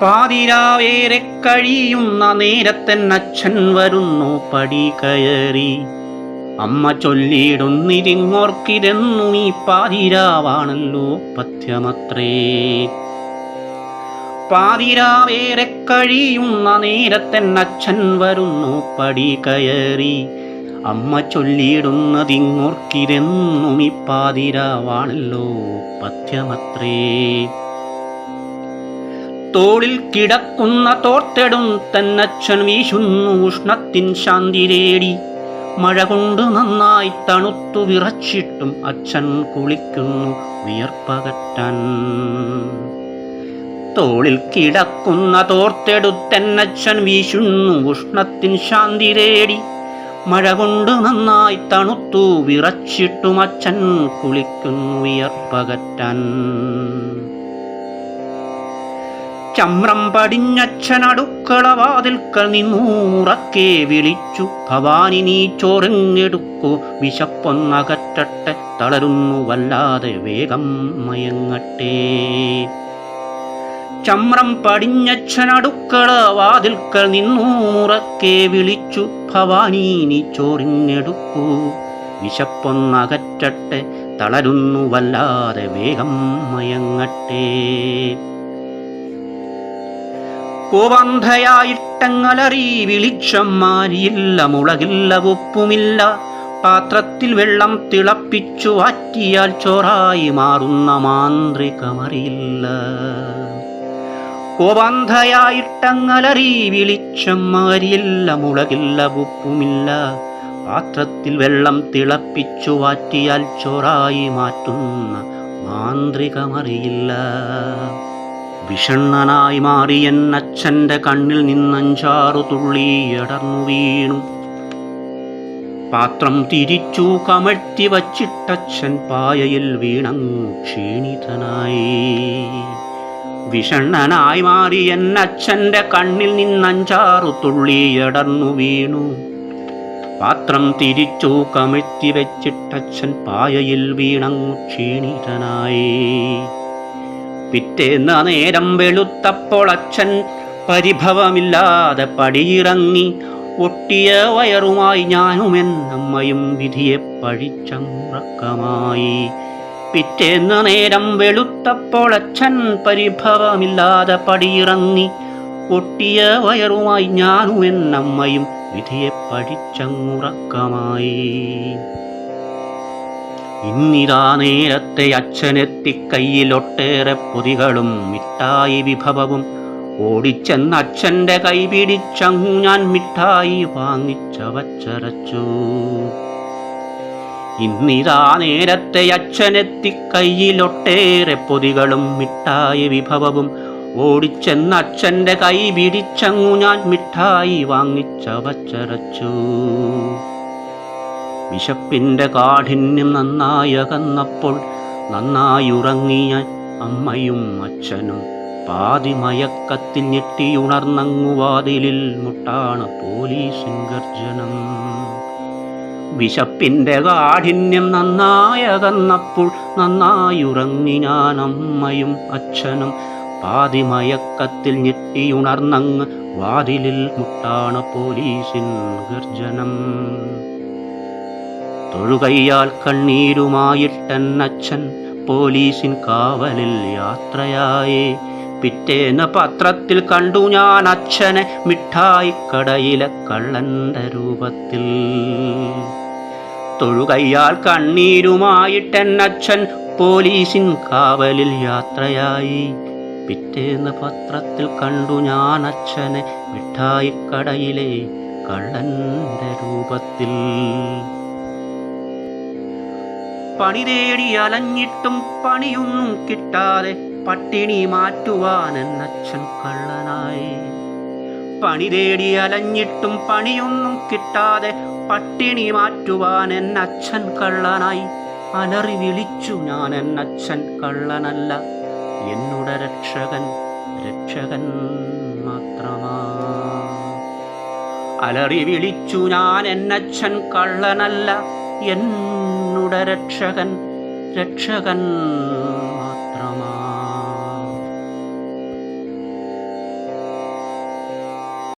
പാതിരാവേറെ കഴിയുന്ന നേരത്തെന്നച്ഛൻ വരുന്നു പടി കയറി അമ്മ ചൊല്ലിയിടുന്നിരിങ്ങോർക്കിരുന്നു ഈ പാതിരാവാണല്ലോ പഥ്യമത്രേ. പാതിരാവേറെ കഴിയുന്ന നേരത്തെന്നച്ഛൻ വരുന്നു പടി കയറി അമ്മ ചൊല്ലിയിടുന്നതിങ്ങോർക്കിരുന്നു ഈ പാതിരാവാണല്ലോ പഥ്യമത്രേ. തോളിൽ കിടക്കുന്ന തോർത്തെടും തന്നച്ഛൻ വീശുന്നു ഉഷ്ണത്തിൻ ശാന്തി തേടി. മഴ കൊണ്ട് നന്നായി തണുത്തു വിറച്ചിട്ടും അച്ഛൻ കുളിക്കുന്നു വിയർപ്പകറ്റാൻ. തോളിൽ കിടക്കുന്ന തോർത്തെടുത്തെന്നച്ഛൻ വീശുന്നു ഉഷ്ണത്തിൻ ശാന്തി തേടി. മഴ കൊണ്ട് നന്നായി തണുത്തു വിറച്ചിട്ടും അച്ഛൻ കുളിക്കുന്നു വിയർപ്പകറ്റാൻ. ചമ്രം പടിഞ്ഞച്ഛനടുക്കള വാതിൽക്കൽ നിന്നൂറക്കെ വിളിച്ചു. ഭവാനി നീ ചോറിങ്ങെടുക്കൂ? വിശപ്പൊന്നകറ്റട്ടെ തളരുന്നു വല്ലാതെ വേഗം മയങ്ങട്ടെ. ചമ്രം പടിഞ്ഞച്ഛനടുക്കള വാതിൽക്കൽ നിന്നൂറക്കെ വിളിച്ചു. ഭവാനി നീ ചോറിങ്ങെടുക്കൂ? വിശപ്പൊന്നകറ്റട്ടെ തളരുന്നു വല്ലാതെ വേഗം മയങ്ങട്ടെ. കോവന്ധയായിട്ടങ്ങലറി വിളിച്ചമ്മാരിയില്ല മുളകില്ല ഉപ്പുമില്ല. പാത്രത്തിൽ വെള്ളം തിളപ്പിച്ചു വാറ്റിയാൽ ചോറായി മാറുന്ന മാന്ത്രികമറിയില്ല. കോവന്ധയായിട്ടങ്ങലറി വിളിച്ചമ്മാരിയില്ല മുളകില്ല ഉപ്പുമില്ല. പാത്രത്തിൽ വെള്ളം തിളപ്പിച്ചു വാറ്റിയാൽ ചോറായി മാറ്റുന്ന മാന്ത്രികമറിയില്ല. വിഷണ്ണനായി മാറിയൻ അച്ഛന്റെ കണ്ണിൽ നിന്നഞ്ചാറു തുള്ളി അടർന്നു വീണു. പാത്രം തിരിച്ചു കമഴ്ത്തി വച്ചിട്ടച്ഛൻ പായയിൽ വീണങ്ങു ക്ഷീണിതനായി. വിഷണ്ണനായി മാറിയൻ അച്ഛന്റെ കണ്ണിൽ നിന്നഞ്ചാറു തുള്ളി അടർന്നു വീണു. പാത്രം തിരിച്ചു കമഴ്ത്തി വെച്ചിട്ടച്ഛൻ പായയിൽ വീണങ്ങു ക്ഷീണിതനായി. പിറ്റേന്ന നേരം വെളുത്തപ്പോൾ അച്ഛൻ പരിഭവമില്ലാതെ പടിയിറങ്ങി ഒട്ടിയ വയറുമായി ഞാനും എന്നമ്മയും വിധിയെ പഴിച്ചമുറക്കമായി പിറ്റേന്ന നേരം വെളുത്തപ്പോൾ അച്ഛൻ പരിഭവമില്ലാതെ പടിയിറങ്ങി ഒട്ടിയ വയറുമായി ഞാനും എന്നമ്മയും വിധിയെ പഴിച്ചങ്ങുറക്കമായി ഇന്നിതാ നേരത്തെ അച്ഛനെത്തി കയ്യിലൊട്ടേറെ പൊതികളും മിഠായി വിഭവവും. ഓടിച്ചെന്ന് അച്ഛന്റെ കൈ ഞാൻ മിഠായി വാങ്ങിച്ചവച്ചരച്ചു. ഇന്നിതാ നേരത്തെ അച്ഛനെത്തി കയ്യിലൊട്ടേറെ പൊതികളും മിഠായി വിഭവവും. ഓടിച്ചെന്ന് അച്ഛന്റെ കൈ പിടിച്ചങ്ങു ഞാൻ മിഠായി വാങ്ങിച്ചവച്ചരച്ചു. വിശപ്പിന്റെ കാഠിന്യം നന്നായി ഉറങ്ങിയ അമ്മയും അച്ഛനും പാതി മയക്കത്തിൽ ഞെട്ടിയുണർന്നങ്ങു വാതിലിൽ മുട്ടാണ് പോലീസിൻ ഗർജനം. വിശപ്പിന്റെ കാഠിന്യം നന്നായി ഉറങ്ങി ഞാൻ അമ്മയും അച്ഛനും പാതി മയക്കത്തിൽ ഞെട്ടിയുണർന്നങ്ങ് വാതിലിൽ മുട്ടാണ് പോലീസിൻ ഗർജനം. തൊഴുകയ്യാൽ കണ്ണീരുമായിട്ടൻ അച്ഛൻ പോലീസിൻ കാവലിൽ യാത്രയായി. പിറ്റേന്ന പത്രത്തിൽ കണ്ടു ഞാൻ അച്ഛനെ മിഠായി കടയിലെ കള്ളന്റെ രൂപത്തിൽ. തൊഴുകയ്യാൽ കണ്ണീരുമായിട്ടൻ അച്ഛൻ പോലീസിൻ കാവലിൽ യാത്രയായി. പിറ്റേന്ന് പത്രത്തിൽ കണ്ടു ഞാൻ അച്ഛനെ മിഠായിക്കടയിലെ കള്ളന്റെ രൂപത്തിൽ. പണി തേടി അലഞ്ഞിട്ടും പണിയൊന്നും കിട്ടാതെ പട്ടിണി മാറ്റുവാൻ എന്നച്ഛൻ കള്ളനായി. പണി തേടി അലഞ്ഞിട്ടും പണിയൊന്നും കിട്ടാതെ പട്ടിണി മാറ്റുവാൻ എന്നച്ഛൻ കള്ളനായി. അലറി വിളിച്ചു ഞാൻ എന്നച്ഛൻ കള്ളനല്ല. എന്നുടെ രക്ഷകൻ രക്ഷകൻ മാത്രമാ. അലറി വിളിച്ചു ഞാൻ എന്നച്ഛൻ കള്ളനല്ല എന്നുടെ രക്ഷകൻ രക്ഷകൻ മാത്രമാ.